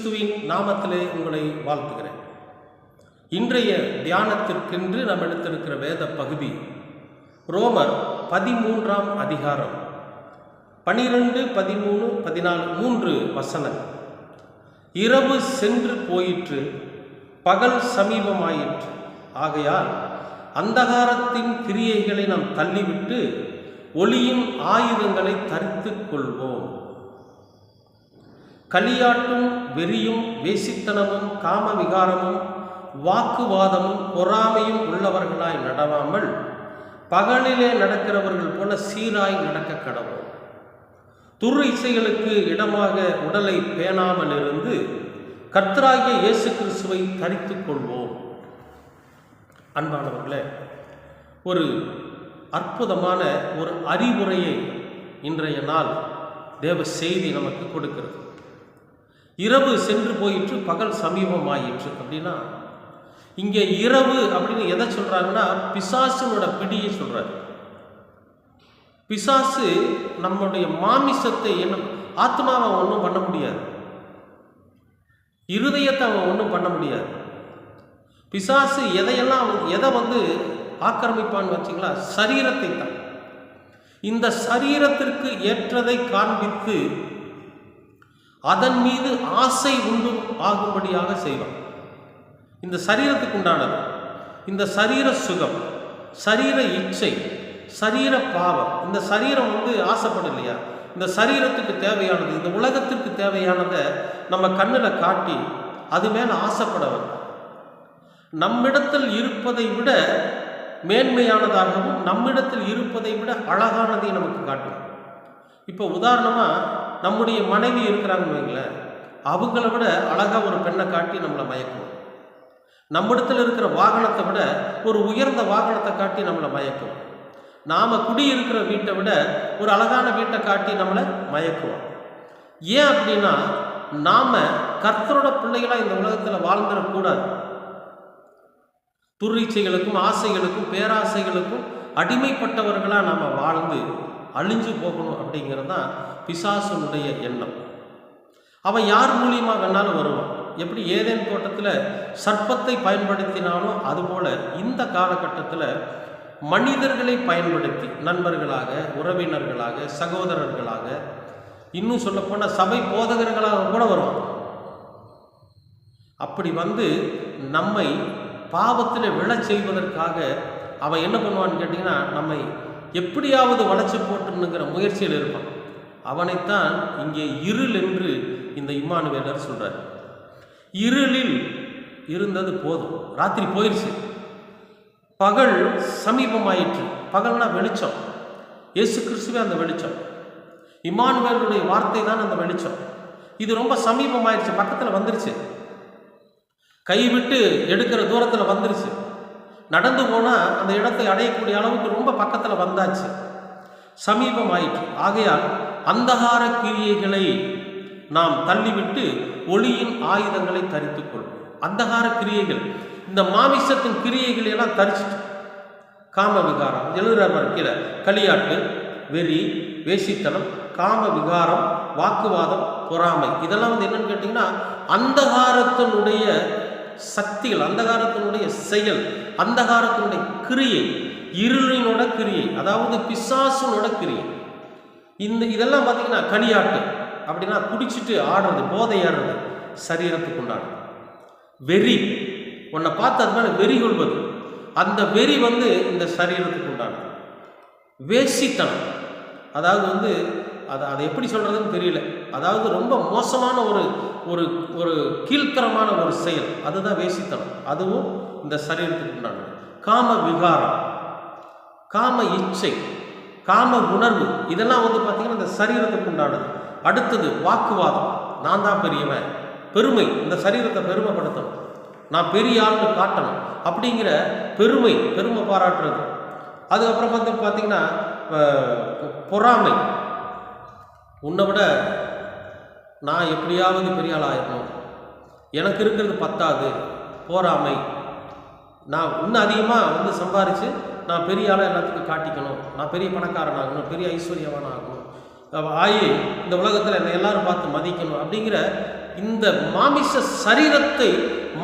கிறிஸ்துவின் நாமத்திலே உங்களை வாழ்த்துகிறேன். இன்றைய தியானத்திற்கென்று நாம் எடுத்திருக்கிற வேத பகுதி ரோமர் பதிமூன்றாம் அதிகாரம் பனிரெண்டு பதிமூணு பதினாலு மூன்று வசனம். இரவு சென்று போயிற்று பகல் சமீபமாயிற்று. ஆகையால் அந்தகாரத்தின் கிரியைகளை நாம் தள்ளிவிட்டு ஒளியின் ஆயுதங்களை தரித்துக் கொள்வோம். களியாட்டும் வெறியும் வேசித்தனமும் காம விகாரமும் வாக்குவாதமும் பொறாமையும் உள்ளவர்களாய் நடவாமல் பகலிலே நடக்கிறவர்கள் போல சீராய் நடக்க கடவுள் துரு இசைகளுக்கு இடமாக உடலை பேணாமல் இருந்து கர்த்தராகிய இயேசு கிறிஸ்துவை தரித்து கொள்வோம். அன்பானவர்களே ஒரு அற்புதமான ஒரு அறிவுரையை இன்றைய நாள் தேவ செய்தி நமக்கு கொடுக்கிறது. இரவு சென்று போயிற்று பகல் சமீபமாயிற்று அப்படின்னா இங்கே இரவு அப்படின்னு எதை சொல்றாங்கன்னா பிசாசுனோட பிடியை சொல்றாரு. பிசாசு நம்முடைய மாமிசத்தை என்ன ஆத்மாவை ஒன்றும் பண்ண முடியாது. இருதயத்தை அவன் ஒன்றும் பண்ண முடியாது. பிசாசு எதையெல்லாம் அவன் எதை வந்து ஆக்கிரமிப்பான்னு வச்சிங்களா? சரீரத்தை தான் இந்த சரீரத்திற்கு ஏற்றதை காண்பித்து அதன் மீது ஆசை உண்டு ஆகும்படியாக செய்வான். இந்த சரீரத்துக்கு உண்டானது இந்த சரீர சுகம் சரீர இச்சை சரீர பாவம் இந்த சரீரம் வந்து ஆசைப்படும் இல்லையா இந்த சரீரத்துக்கு தேவையானது இந்த உலகத்திற்கு தேவையானதை நம்ம கண்ணில் காட்டி அது மேலே ஆசைப்பட வைப்போம் நம்மிடத்தில் இருப்பதை விட மேன்மையானதாகவும் நம்மிடத்தில் இருப்பதை விட அழகானதை நமக்கு காட்டும் இப்போ உதாரணமாக நம்முடைய மனைவி இருக்கிறாங்கன்னு வைங்களேன் அவங்கள விட அழகாக ஒரு பெண்ணை காட்டி நம்மளை மயக்கும் நம்மிடத்தில் இருக்கிற வாகனத்தை விட ஒரு உயர்ந்த வாகனத்தை காட்டி நம்மளை மயக்கும் நாம் குடியிருக்கிற வீட்டை விட ஒரு அழகான வீட்டை காட்டி நம்மளை மயக்குவோம். ஏன் அப்படின்னா நாம் கர்த்தரோட பிள்ளைகளாக இந்த உலகத்தில் வாழ்ந்துடக்கூடாது. துர்ரீச்சைகளுக்கும் ஆசைகளுக்கும் பேராசைகளுக்கும் அடிமைப்பட்டவர்களாக நாம் வாழ்ந்து அழிஞ்சு போகணும் அப்படிங்கிறது தான் பிசாசனுடைய எண்ணம். அவன் யார் மூலியமாக வேணாலும் வருவான். எப்படி ஏதேன் தோட்டத்தில் சர்ப்பத்தை பயன்படுத்தினாலும் அதுபோல் இந்த காலகட்டத்தில் மனிதர்களை பயன்படுத்தி நண்பர்களாக உறவினர்களாக சகோதரர்களாக இன்னும் சொல்லப்போனால் சபை போதகர்களாக கூட வருவான். அப்படி வந்து நம்மை பாவத்தில் விழச் செய்வதற்காக அவன் என்ன பண்ணுவான்னு கேட்டிங்கன்னா நம்மை எப்படியாவது வளைச்சு போட்டுனுங்கிற முயற்சியில் இருப்பான். அவனைத்தான் இங்கே இருள் என்று இந்த இம்மானுவேலர் சொல்கிறார் இருளில் இருந்தது போதும். ராத்திரி போயிடுச்சு பகல் சமீபமாயிற்று. பகல்னா வெளிச்சம். இயேசு கிறிஸ்துவே அந்த வெளிச்சம். இமானுவேலுடைய வார்த்தை தான் அந்த வெளிச்சம். இது ரொம்ப சமீபமாயிடுச்சு பக்கத்தில் வந்துருச்சு. கைவிட்டு எடுக்கிற தூரத்தில் வந்துருச்சு. நடந்து போனால் அந்த இடத்தை அடையக்கூடிய அளவுக்கு ரொம்ப பக்கத்தில் வந்தாச்சு. சமீபமாயிற்று. ஆகையால் அந்தகார கிரியைகளை நாம் தள்ளிவிட்டு ஒளியின் ஆயுதங்களை தரித்து கொள்வோம். அந்தகார கிரியைகள். இந்த மாமிசத்தின் கிரியைகளை எல்லாம் தரிச்சிட்டு. காம விகாரம் எழுதுறார் கீழே. களியாட்டு வெறி வேசித்தனம் காம விகாரம் வாக்குவாதம் பொறாமை. இதெல்லாம் வந்து என்னன்னு கேட்டிங்கன்னா அந்தகாரத்தினுடைய சக்திகள் அந்தகாரத்தினுடைய செயல் அந்தகாரத்தினுடைய கிரியை இருளினோட கிரியை அதாவது பிசாசுனோட கிரியை. இந்த இதெல்லாம் பார்த்தீங்கன்னா கனியாட்டு அப்படின்னா குடிச்சிட்டு ஆடுறது போதை ஏறுறது சரீரத்துக்கு உண்டானது. வெறி உன்னை பார்த்து அது மேலே வெறி கொள்வது. அந்த வெறி வந்து இந்த சரீரத்துக்கு உண்டானது. வேசித்தனம். அதாவது வந்து அதை அதை எப்படி சொல்கிறதுன்னு தெரியல. அதாவது ரொம்ப மோசமான ஒரு ஒரு ஒரு கீழ்த்தரமான ஒரு செயல். அதுதான் வேசித்தனம். அதுவும் இந்த சரீரத்துக்கு உண்டானது. காம விகாரம் காம இச்சை காம உணர்வு இதெல்லாம் வந்து பார்த்திங்கன்னா இந்த சரீரத்துக்கு உண்டானது. அடுத்தது வாக்குவாதம். நான் தான் பெரியவன். பெருமை இந்த சரீரத்தை பெருமைப்படுத்தணும் நான் பெரிய ஆள்னு காட்டணும். அப்படிங்கிற பெருமை பெருமை பாராட்டுறது. அதுக்கப்புறம் வந்து பார்த்திங்கன்னா பொறாமை. உன்னை விட நான் எப்படியாவது பெரிய ஆள் ஆயிடணும் எனக்கு இருக்கிறது பத்தாது. போராமை நான் இன்னும் அதிகமாக வந்து சம்பாரித்து நான் பெரிய ஆளாக எல்லாத்துக்கும் காட்டிக்கணும். நான் பெரிய பணக்காரன் ஆகணும் பெரிய ஐஸ்வர்யவான் ஆகணும். ஆயி இந்த உலகத்தில் என்னை எல்லாரும் பார்த்து மதிக்கணும் அப்படிங்கிற இந்த மாமிச சரீரத்தை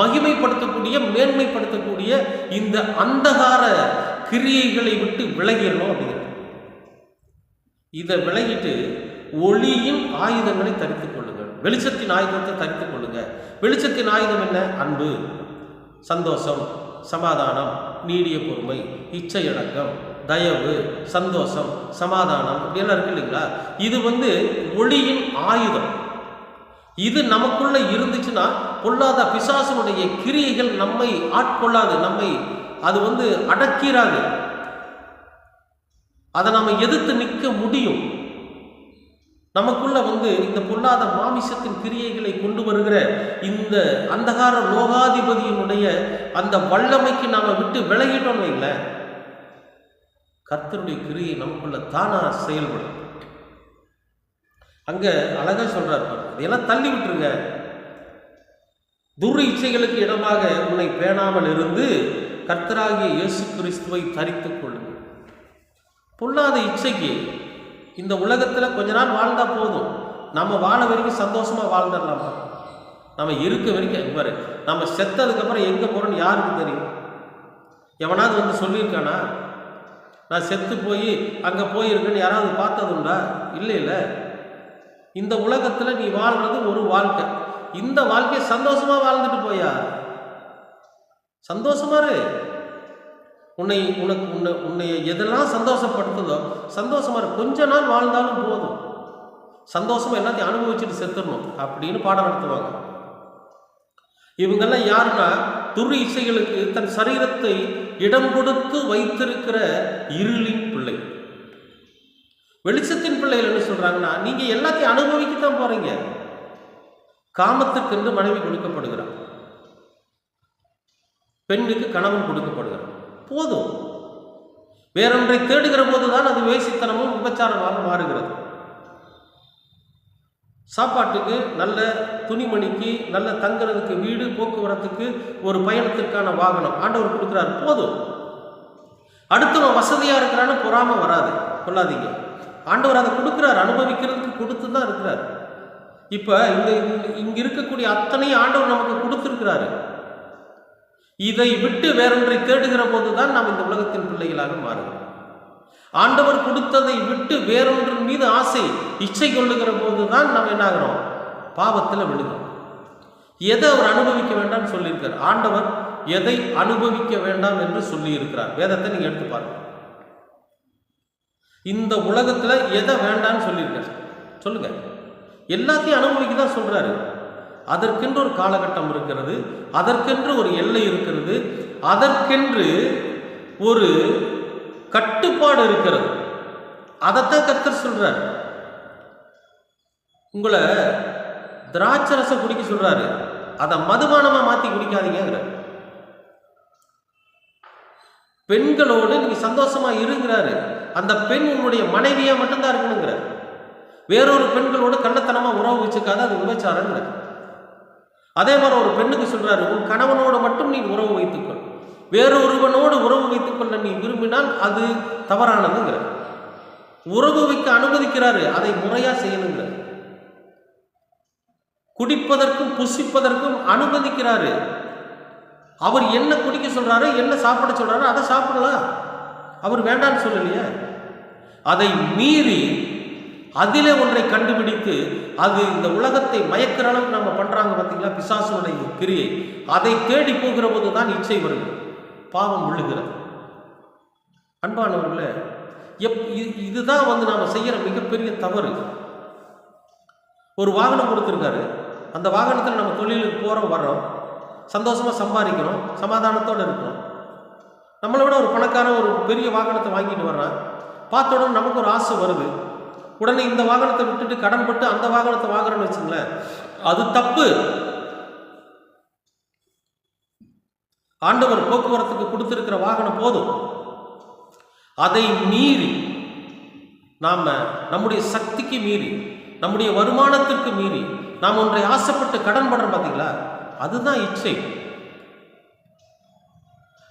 மகிமைப்படுத்தக்கூடிய மேன்மைப்படுத்தக்கூடிய இந்த அந்தகார கிரியைகளை விட்டு விலகிடணும் அப்படிங்கிறது இதை விலகிட்டு ஒளியின் ஆயுதங்களை தரித்துக் கொள்ளுங்கள். வெளிச்சத்தின் ஆயுதத்தை தரித்துக் கொள்ளுங்கள் வெளிச்சத்தின் ஆயுதம் என்ன? அன்பு சந்தோஷம். சமாதானம் நீடிய பொறுமை இச்சையடக்கம் தயவு சந்தோஷம் சமாதானம் இப்படியெல்லாம் இருக்கு இல்லைங்களா? இது வந்து ஒளியின் ஆயுதம். இது நமக்குள்ள இருந்துச்சுன்னா பொல்லாத பிசாசனுடைய கிரியைகள் நம்மை ஆட்கொள்ளாது நம்மை அது வந்து அடக்கிறாது. அதை நம்ம எதிர்த்து நிற்க முடியும். நமக்குள்ள வந்து இந்த பொல்லாத மாமிசத்தின் கிரியைகளை கொண்டு வருகிற இந்த அந்தகார லோகாதிபதியினுடைய அந்த வல்லமைக்கு நாம விட்டு விலகிட்டோம் இல்லை கர்த்தருடைய கிரியை நமக்குள்ள தானா செயல்படும். அங்க அழகா சொல்றார் இதெல்லாம் தள்ளி விட்டுருங்க. துர் இச்சைகளுக்கு இடமாக உன்னை பேணாமல் இருந்து கர்த்தராகிய இயேசு கிறிஸ்துவை தரித்துக் கொள்ளுங்கள். பொல்லாத இச்சைக்கு இந்த உலகத்தில் கொஞ்ச நாள் வாழ்ந்தால் போதும். நம்ம வாழ வரைக்கும் சந்தோஷமாக வாழ்ந்துடலாமா? நம்ம இருக்க வரைக்கும் இங்க பாரு நம்ம செத்ததுக்கப்புறம் எங்கே போகிறோன்னு யாருக்கு தெரியும்? எவனாவது வந்து சொல்லியிருக்கானா? நான் செத்து போய் அங்கே போயிருக்கேன்னு யாராவது பார்த்ததுண்டா இல்லை இல்லை. இந்த உலகத்தில் நீ வாழ்கிறது ஒரு வாழ்க்கை. இந்த வாழ்க்கையை சந்தோஷமாக வாழ்ந்துட்டு போயா? சந்தோஷமா இரு. உன்னை உனக்கு உன்னை உன்னை எதெல்லாம் சந்தோஷப்படுத்துதோ சந்தோஷமா இருக்கும் கொஞ்ச நாள் வாழ்ந்தாலும் போதும். சந்தோஷமா எல்லாத்தையும் அனுபவிச்சுட்டு செத்துடணும் அப்படின்னு பாடம் நடத்துவாங்க. இவங்கெல்லாம் யாருன்னா துரு இசைகளுக்கு தன் சரீரத்தை இடம் கொடுத்து வைத்திருக்கிற இருளின் பிள்ளை. வெளிச்சத்தின் பிள்ளைகள் என்ன சொல்றாங்கன்னா நீங்க எல்லாத்தையும் அனுபவிக்கத்தான் போறீங்க. காமத்துக்கென்று மனைவி கொடுக்கப்படுகிறார் பெண்ணுக்கு கணவன் கொடுக்கப்படுகிறார். போதும். வேறொன்றை தேடுகிற போதுதான் அது வேசித்தனமும் விபச்சாரமாக மாறுகிறது. சாப்பாட்டுக்கு நல்ல துணிமணிக்கு நல்ல தங்குறதுக்கு வீடு போக்குவரத்துக்கு ஒரு பயணத்திற்கான வாகனம் ஆண்டவர் கொடுக்குறாரு. போதும். அடுத்தவன் வசதியாக இருக்கிறான்னு பொறாம வராது. கொள்ளாதீங்க ஆண்டவர் அதை கொடுக்குறாரு. அனுபவிக்கிறதுக்கு கொடுத்து தான் இருக்கிறார். இப்போ இந்த இங்கே இருக்கக்கூடிய அத்தனையும் ஆண்டவர் நமக்கு கொடுத்துருக்கிறாரு. இதை விட்டு வேறொன்றை தேடுகிற போதுதான் நாம் இந்த உலகத்தின் பிள்ளைகளாக மாறுகிறோம். ஆண்டவர் கொடுத்ததை விட்டு வேறொன்றின் மீது ஆசை இச்சை கொள்ளுகிற போது தான் நம்ம என்ன ஆகிறோம் பாவத்தில் விழுகிறோம். எதை அவர் அனுபவிக்க வேண்டாம்னு சொல்லியிருக்கார்? ஆண்டவர் எதை அனுபவிக்க வேண்டாம் என்று சொல்லியிருக்கிறார். வேதத்தை நீங்க எடுத்து பாருங்க. இந்த உலகத்துல எதை வேண்டாம்னு சொல்லியிருக்கார்? சொல்லுங்க. எல்லாத்தையும் அனுபவிக்க தான் சொல்றாரு. அதற்கென்று ஒரு காலகட்டம் இருக்கிறது அதற்கென்று ஒரு எல்லை இருக்கிறது அதற்கென்று ஒரு கட்டுப்பாடு இருக்கிறது. அதைத்தான் கத்தர் சொல்றாரு. உங்களை திராட்சை ரசம் குடிக்க சொல்றாரு. அதை மதுபானமா மாத்தி குடிக்காதீங்கிறார் பெண்களோடு நீங்க சந்தோஷமா இருங்கிறாரு. அந்த பெண் உங்களுடைய மனைவியா மட்டும்தான் இருக்கணுங்கிறார் வேறொரு பெண்களோடு கள்ளத்தனமா உறவு வச்சுக்காத அது விபச்சாரங்கிறார் அதே மாதிரி ஒரு பெண்ணுக்கு சொல்றாரு உன் கணவனோடு மட்டும் நீ உறவு வைத்துக்கொள். வேறொருவனோடு உறவு வைத்துக்கொள்ள நீ விரும்பினால் அது தவறானதுங்கிறார். உறவு வைக்க அனுமதிக்கிறாரு அதை முறையா செய்யணுங்கிறார். குடிப்பதற்கும் புசிப்பதற்கும் அனுமதிக்கிறாரு. அவர் என்ன குடிக்க சொல்கிறாரு என்ன சாப்பிட சொல்கிறாரு அதை சாப்பிடலாம். அவர் வேண்டான்னு சொல்லலையே. அதை மீறி அதிலே ஒன்றை கண்டுபிடித்து அது இந்த உலகத்தை மயக்கிற அளவுக்கு நம்ம பண்றாங்க பார்த்தீங்களா பிசாசுடைய கிரியை. அதை தேடி போகிற போது தான் இச்சை வருது. பாவம் விழுகிறது. அன்பானவர்களே எப் இது- இதுதான் வந்து நாம் செய்கிற மிகப்பெரிய தவறு. ஒரு வாகனம் கொடுத்துருக்காரு. அந்த வாகனத்தில் நம்ம தொழிலுக்கு போகிறோம் வர்றோம். சந்தோஷமாக சம்பாதிக்கிறோம் சமாதானத்தோடு இருக்கிறோம். நம்மளை விட ஒரு பணக்காரன் ஒரு பெரிய வாகனத்தை வாங்கிட்டு வர்றான். பார்த்தோடனே நமக்கு ஒரு ஆசை வருது. உடனே இந்த வாகனத்தை விட்டுட்டு கடன் பட்டு அந்த வாகனத்தை வாங்குறோன்னு வச்சுங்களேன். அது தப்பு. ஆண்டவர் போக்குவரத்துக்கு கொடுத்திருக்கிற வாகனம் போதும். அதை மீறி நாம நம்முடைய சக்திக்கு மீறி நம்முடைய வருமானத்திற்கு மீறி நாம் ஒன்றை ஆசைப்பட்டு கடன் படுறோம் பார்த்தீங்களா அதுதான் இச்சை.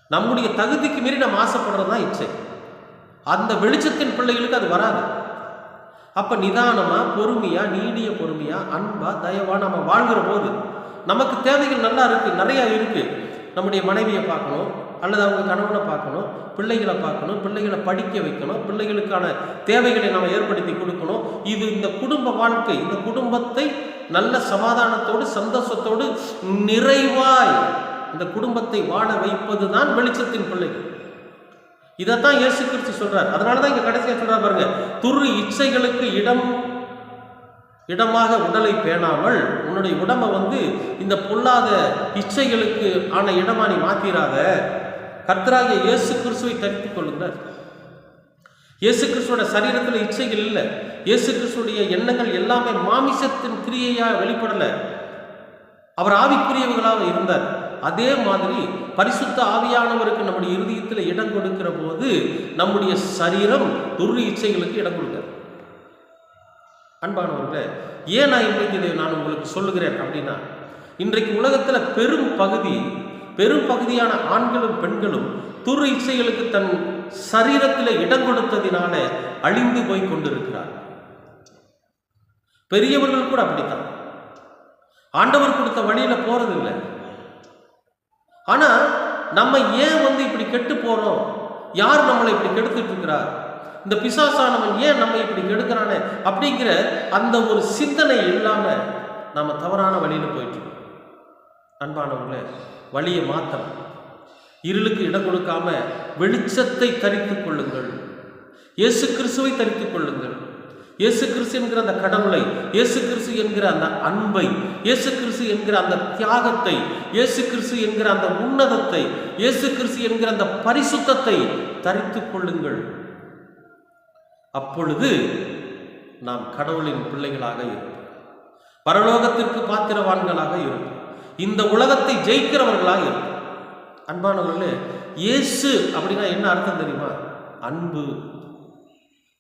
நம்முடைய தகுதிக்கு மீறி நம்ம ஆசைப்படுறது தான் இச்சை. அந்த வெளிச்சத்தின் பிள்ளைகளுக்கு அது வராது. அப்போ நிதானமாக பொறுமையாக நீடிய பொறுமையாக அன்பாக தயவாக நம்ம வாழ்கிற போது நமக்கு தேவைகள் நல்லா இருக்குது நிறையா இருக்குது நம்முடைய மனைவியை பார்க்கணும் அல்லது அவங்க கணவனை பார்க்கணும் பிள்ளைகளை பார்க்கணும் பிள்ளைகளை படிக்க வைக்கணும் பிள்ளைகளுக்கான தேவைகளை நம்ம ஏற்படுத்தி கொடுக்கணும். இது இந்த குடும்ப வாழ்க்கை இந்த குடும்பத்தை நல்ல சமாதானத்தோடு சந்தோஷத்தோடு நிறைவாய் இந்த குடும்பத்தை வாழ வைப்பது தான் வெளிச்சத்தின் பிள்ளைகள். இதைத்தான் இயேசு கிறிஸ்து சொல்றார். அதனால தான் இங்க கடைசியாக சொல்றார் பாருங்க துரு இச்சைகளுக்கு இடம் இடமாக உடலை பேணாமல் உன்னுடைய உடம்பை வந்து இந்த பொல்லாத இச்சைகளுக்கு ஆன இடமா நீ மாத்திராத. கர்த்தராகிய இயேசு கிறிஸ்துவை தரித்துக் கொள்ளுங்கள். இயேசு கிறிஸ்துவோட சரீரத்தில் இச்சைகள் இல்லை. இயேசு கிறிஸ்துடைய எண்ணங்கள் எல்லாமே மாமிசத்தின் கிரியையாக வெளிப்படலை. அவர் ஆவிக்குரியவர்களாக இருந்தார். அதே மாதிரி பரிசுத்த ஆவியானவருக்கு நம்முடைய இருதயத்தில் இடம் கொடுக்கிற போது நம்முடைய சரீரம் துரு இச்சைகளுக்கு இடம் கொடுக்காது. அன்பானவர்களே ஏன் நான் இன்றைக்கு இதை நான் உங்களுக்கு சொல்லுகிறேன் அப்படின்னா இன்றைக்கு உலகத்தில் பெரும் பகுதி பெரும் பகுதியான ஆண்களும் பெண்களும் துரு இச்சைகளுக்கு தன் சரீரத்தில் இடம் கொடுத்ததினால அழிந்து போய் கொண்டிருக்கிறார். பெரியவர்கள் கூட அப்படித்தான். ஆண்டவர் கொடுத்த வழியில போறதில்லை. ஆனால் நம்ம ஏன் வந்து இப்படி கெட்டு போகிறோம் யார் நம்மளை இப்படி கெடுத்துட்டு இருக்கிறார்? இந்த பிசாசானவன் ஏன் நம்ம இப்படி கெடுக்கிறானே அப்படிங்கிற அந்த ஒரு சிந்தனை இல்லாமல் நம்ம தவறான வழியில் போயிட்டு இருக்கோம். அன்பானவர்களே வழியை மாற்றணும் இருளுக்கு இடம் கொடுக்காம வெளிச்சத்தை தரித்து கொள்ளுங்கள். இயேசு கிறிஸ்துவை தரித்து கொள்ளுங்கள். இயேசு கிறிஸ்து என்கிற அந்த கடவுளை இயேசு கிறிஸ்து என்கிற அந்த அன்பை இயேசு கிறிஸ்து என்கிற அந்த தியாகத்தை இயேசு கிறிஸ்து என்கிற அந்த உன்னதத்தை இயேசு கிறிஸ்து என்கிற அந்த பரிசுத்தத்தை தரித்துக் கொள்ளுங்கள். அப்பொழுது நாம் கடவுளின் பிள்ளைகளாக இருப்போம். பரலோகத்திற்கு பாத்திரவான்களாக இருப்போம். இந்த உலகத்தை ஜெயிக்கிறவர்களாக இருப்போம். அன்பானவர்களே இயேசு அப்படின்னா என்ன அர்த்தம் தெரியுமா? அன்பு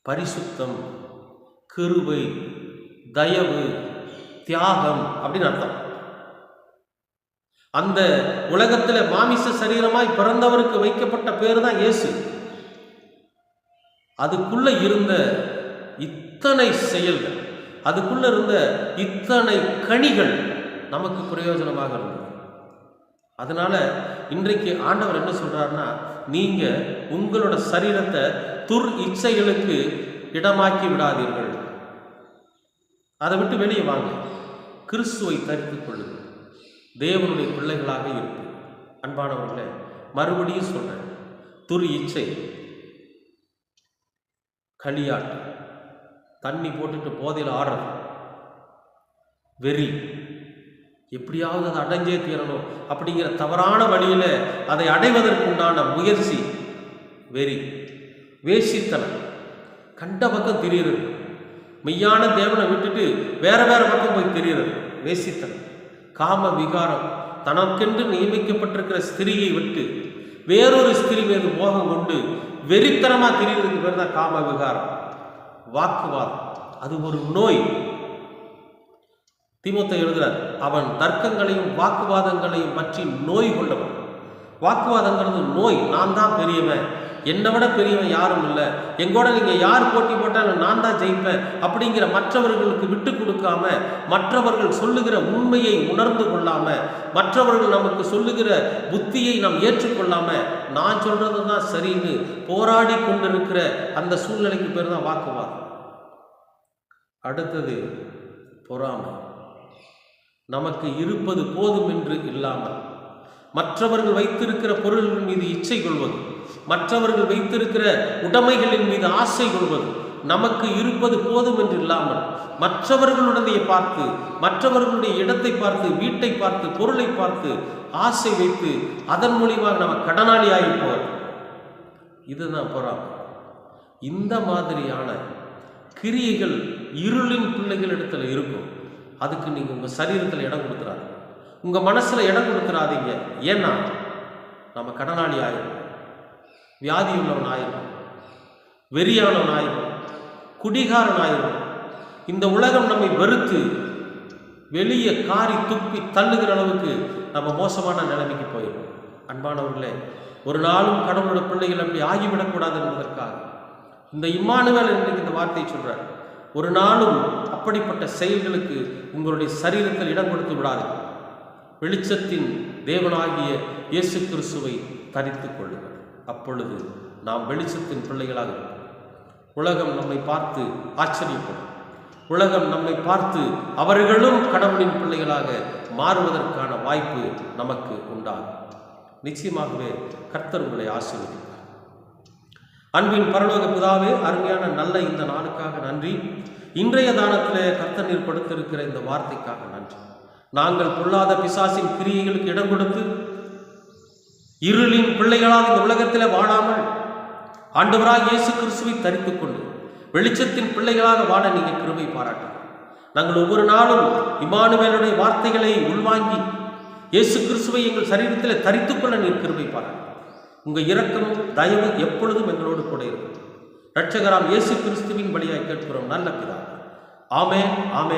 பரிசுத்தம் கிருபை தயவு தியாகம் அப்படின்னு அர்த்தம். அந்த உலகத்துல மாமிச சரீரமாய் பிறந்தவருக்கு வைக்கப்பட்ட பேர் தான் இயேசு. அதுக்குள்ள இருந்த இத்தனை செயல்கள் அதுக்குள்ள இருந்த இத்தனை கனிகள் நமக்கு பிரயோஜனமாக இருந்தது. அதனால இன்றைக்கு ஆண்டவர் என்ன சொல்றாருன்னா நீங்க உங்களோட சரீரத்தை துர் இச்சைகளுக்கு இடமாக்கி விடாதீர்கள். அதை விட்டு வெளியே வாங்க. கிறிஸ்துவை தரித்துக் கொள்ளுங்கள். தேவனுடைய பிள்ளைகளாக இருப்பேன் அன்பானவர்களே மறுபடியும் சொல்கிறேன் துரு இச்சை களியாட்டு தண்ணி போட்டுட்டு போதையில் ஆடுறது வெறி. எப்படியாவது அதை அடைஞ்சே தீரணும் அப்படிங்கிற தவறான வழியில் அதை அடைவதற்குண்டான முயற்சி வெறி. வேசித்தனம். கண்ட பக்கம் திரியிறது. மெய்யான தேவனை விட்டுட்டு வேற வேற பக்கம் போய் தெரியுறது வேசித்தன் காம விகாரம் தனக்கென்று நியமிக்கப்பட்டிருக்கிற ஸ்திரியை விட்டு வேறொரு ஸ்திரி மீது மோகம் கொண்டு வெறித்தனமா தெரியுறதுக்கு பேர் தான் காம விகாரம் வாக்குவாதம். அது ஒரு நோய். திமுத்தை எழுதுறார் அவன் தர்க்கங்களையும் வாக்குவாதங்களையும் பற்றி நோய் கொண்டவன். வாக்குவாதங்கிறது நோய். நான் தான் பெரியவன். என்னை விட பெரியவன் யாரும் இல்லை. எங்கூட நீங்கள் யார் போட்டி போட்டாலும் நான் தான் ஜெயிப்பேன் அப்படிங்கிற மற்றவர்களுக்கு விட்டு கொடுக்காம மற்றவர்கள் சொல்லுகிற உண்மையை உணர்ந்து கொள்ளாம மற்றவர்கள் நமக்கு சொல்லுகிற புத்தியை நாம் ஏற்றுக்கொள்ளாம நான் சொல்றது தான் சரின்னு போராடி கொண்டிருக்கிற அந்த சூழ்நிலைக்கு பேர் தான் வாக்குவாதம். அடுத்தது பொறாமை. நமக்கு இருப்பது போதும் என்று இல்லாமல் மற்றவர்கள் வைத்திருக்கிற பொருள்கள் மீது இச்சை கொள்வது. மற்றவர்கள் வைத்திருக்கிற உடைமைகளின் மீது ஆசை கொள்வது நமக்கு இருப்பது போதும் என்று இல்லாமல் மற்றவர்களுடைய பார்த்து மற்றவர்களுடைய இடத்தை பார்த்து வீட்டை பார்த்து பொருளை பார்த்து ஆசை வைத்து அதன் மூலியமாக நம்ம கடனாளி ஆகிப்போம் இதுதான் பொறாமை. இந்த மாதிரியான கிரியைகள் இருளின் பிள்ளைகளிடத்தில் இருக்கும். அதுக்கு நீங்கள் உங்கள் சரீரத்தில் இடம் கொடுத்துறாரு உங்கள் மனசில் இடம் கொடுத்துறாதீங்க. ஏன்னா நம்ம கடனாளி ஆகிடும் வியாதி உள்ளவன் ஆயிரும் வெறியானவன் ஆயிரும் குடிகாரன் ஆயிரும் இந்த உலகம் நம்மை வெறுத்து வெளியே காரி துப்பி தள்ளுகிற அளவுக்கு நம்ம மோசமான நிலைமைக்கு போயிடும் அன்பானவர்களே ஒரு நாளும் கடவுளோட பிள்ளைகள் அப்படி ஆகிவிடக்கூடாது என்பதற்காக இந்த இம்மானுவேல் இன்றைக்கு இந்த வார்த்தையை சொல்கிறார் ஒரு நாளும் அப்படிப்பட்ட செயல்களுக்கு உங்களுடைய சரீரத்தில் இடம் கொடுத்து விடாது. வெளிச்சத்தின் தேவனாகிய இயேசு கிறிஸ்துவை தரித்து கொள்ளுங்கள். அப்பொழுது நாம் வெளிச்சத்தின் பிள்ளைகளாக இருப்போம். உலகம் நம்மை பார்த்து ஆச்சரியப்படும். உலகம் நம்மை பார்த்து அவர்களும் கடவுளின் பிள்ளைகளாக மாறுவதற்கான வாய்ப்பு நமக்கு உண்டாகும். நிச்சயமாகவே கர்த்தர் உங்களை ஆசீர்வதிப்பார். அன்பின் பரலோக பிதாவே அருமையான நல்ல இந்த நாளுக்காக நன்றி. இன்றைய தானத்திலே கர்த்தர் கொடுத்திருக்கிற இந்த வார்த்தைக்காக நன்றி. நாங்கள் பொல்லாத பிசாசின் கிரியைகளுக்கு இடம் கொடுத்து இருளின் பிள்ளைகளாக இந்த உலகத்தில் வாழாமல் ஆண்டவராக இயேசு கிறிஸ்துவை தரித்துக் கொண்டு வெளிச்சத்தின் பிள்ளைகளாக வாழ நீங்க கிருபை பாராட்டுங்கள் நாங்கள் ஒவ்வொரு நாளும் இமானுவேலுடைய வார்த்தைகளை உள்வாங்கி இயேசு கிறிஸ்துவை எங்கள் சரீரத்தில் தரித்துக்கொள்ள கொள்ள நீர் கிருபை பாராட்டு இரக்கம் தயவு எப்பொழுதும் எங்களோடு கூட இருக்கும். ரட்சகராம் இயேசு கிறிஸ்துவின் வழியாக கேட்கிறோம். நல்ல பிதா. ஆமே ஆமே